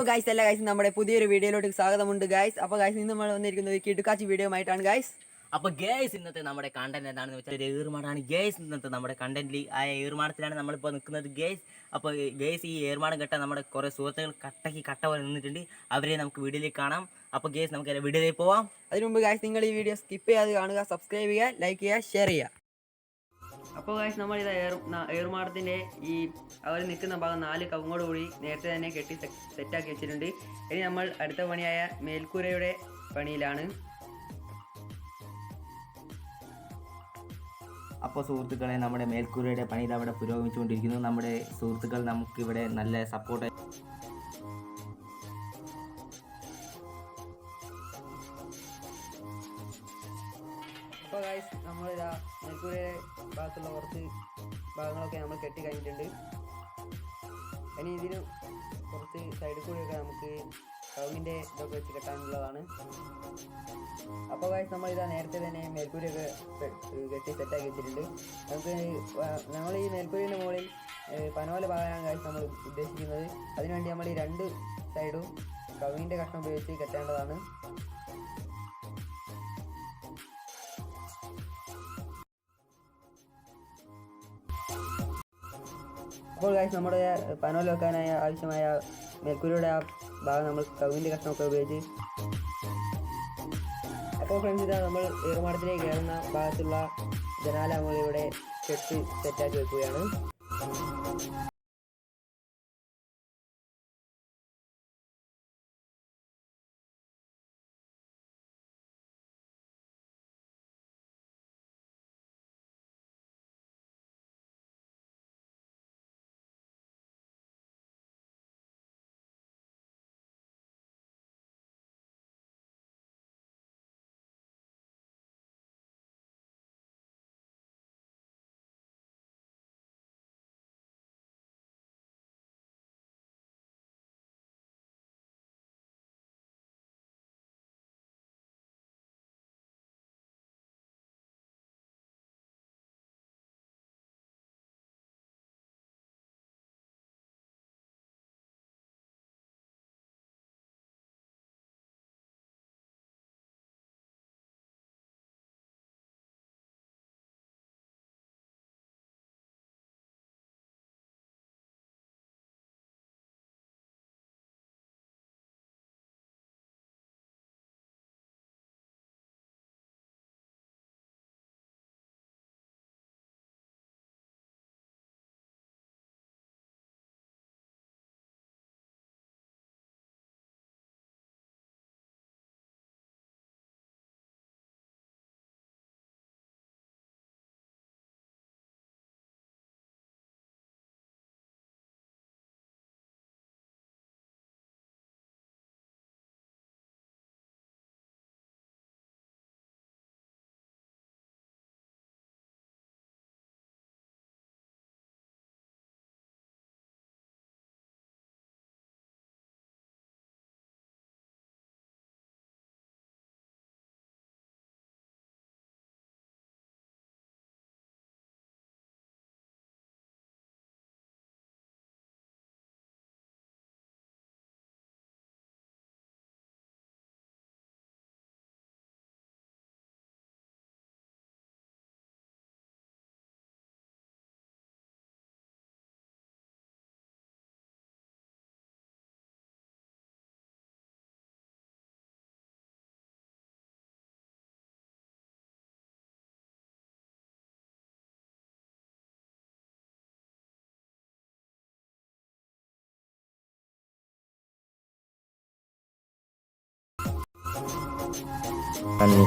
Guys അല്ല guys നമ്മുടെ പുതിയൊരു വീഡിയോയിലോട്ട് സ്വാഗതമുണ്ട് ഗൈസ് അപ്പോൾ ഗൈസ് ഇന്ന് നമ്മൾ വന്നിരിക്കുന്നത് ഒരു കിടുക്കാച്ചി വീഡിയോ ആയിട്ടാണ് ഗൈസ് അപ്പൊ ഗേസ് ഇന്നത്തെ നമ്മുടെ കണ്ടന്റ് എന്താണെന്ന് വെച്ചാൽ ഒരു ഏർമാടാണ് ഗേസ് ഇന്നത്തെ നമ്മുടെ കണ്ടന്റിൽ ആ ഏർമാടത്തിലാണ് നമ്മളിപ്പോൾ നിൽക്കുന്നത് ഗേസ് അപ്പോൾ ഗേസ് ഈ ഏർമാടം കെട്ട നമ്മുടെ കുറേ സുഹൃത്തുക്കൾ കട്ടയ്ക്ക് കട്ട പോലെ നിന്നിട്ടുണ്ട്. അവരെ നമുക്ക് വീഡിയോയിൽ കാണാം. അപ്പോൾ ഗേസ് നമുക്ക് വീഡിയോയിൽ പോവാം. അതിനു മുമ്പ് ഗൈസ് നിങ്ങൾ ഈ വീഡിയോ സ്കിപ്പ് ചെയ്യാതെ കാണുക സബ്സ്ക്രൈബ് ചെയ്യുക ലൈക്ക് ചെയ്യുക ഷെയർ ചെയ്യുക. അപ്പോൾ നമ്മൾ ഇത് ഏർ ഏറുമാടത്തിന്റെ ഈ അവർ നിൽക്കുന്ന ഭാഗം നാല് കവുങ്ങോട് കൂടി നേരത്തെ തന്നെ കെട്ടി സെറ്റാക്കി വെച്ചിട്ടുണ്ട്. ഇനി നമ്മൾ അടുത്ത പണിയായ മേൽക്കൂരയുടെ പണിയിലാണ്. അപ്പോൾ സുഹൃത്തുക്കളെ നമ്മുടെ മേൽക്കൂരയുടെ പണി അവിടെ പുരോഗമിച്ചുകൊണ്ടിരിക്കുന്നു. നമ്മുടെ സുഹൃത്തുക്കൾ നമുക്കിവിടെ നല്ല സപ്പോർട്ട് അപ്പോൾ ഗൈസ് നമ്മളിതാ മേൽക്കൂരയുടെ ഭാഗത്തുള്ള കുറച്ച് ഭാഗങ്ങളൊക്കെ നമ്മൾ കെട്ടി കഴിഞ്ഞിട്ടുണ്ട്. ഇനി ഇതിന് കുറച്ച് സൈഡിൽ കൂടിയൊക്കെ നമുക്ക് കവുങ്ങിന്റെ ഇതൊക്കെ വെച്ച് കെട്ടാനുള്ളതാണ്. അപ്പോൾ ഗൈസ് നമ്മളിതാ നേരത്തെ തന്നെ മേൽക്കൂരിയൊക്കെ കെട്ടി സെറ്റാക്കി വെച്ചിട്ടുണ്ട്. നമുക്ക് നമ്മൾ ഈ മേൽക്കൂരിന്റെ മുകളിൽ പനോല പാകാനാണ് ഗൈസ് നമ്മൾ ഉദ്ദേശിക്കുന്നത്. അതിനുവേണ്ടി നമ്മൾ ഈ രണ്ട് സൈഡും കവിന്റെ കഷ്ണം ഉപയോഗിച്ച് കെട്ടേണ്ടതാണ്. അപ്പോൾ കാശ് നമ്മുടെ പനോൽ വെക്കാനായ ആവശ്യമായ മേൽക്കൂരയുടെ ആ ഭാഗം നമ്മൾ കവിന്റെ കഷ്ണമൊക്കെ ഉപയോഗിച്ച് അപ്പോൾ ഫ്രണ്ട്സ് ഇതാ നമ്മൾ ഏറുമാടത്തിലേക്ക് കയറുന്ന ഭാഗത്തുള്ള ജനാല നമ്മൾ സെറ്റാക്കി വെക്കുകയാണ്. Ano?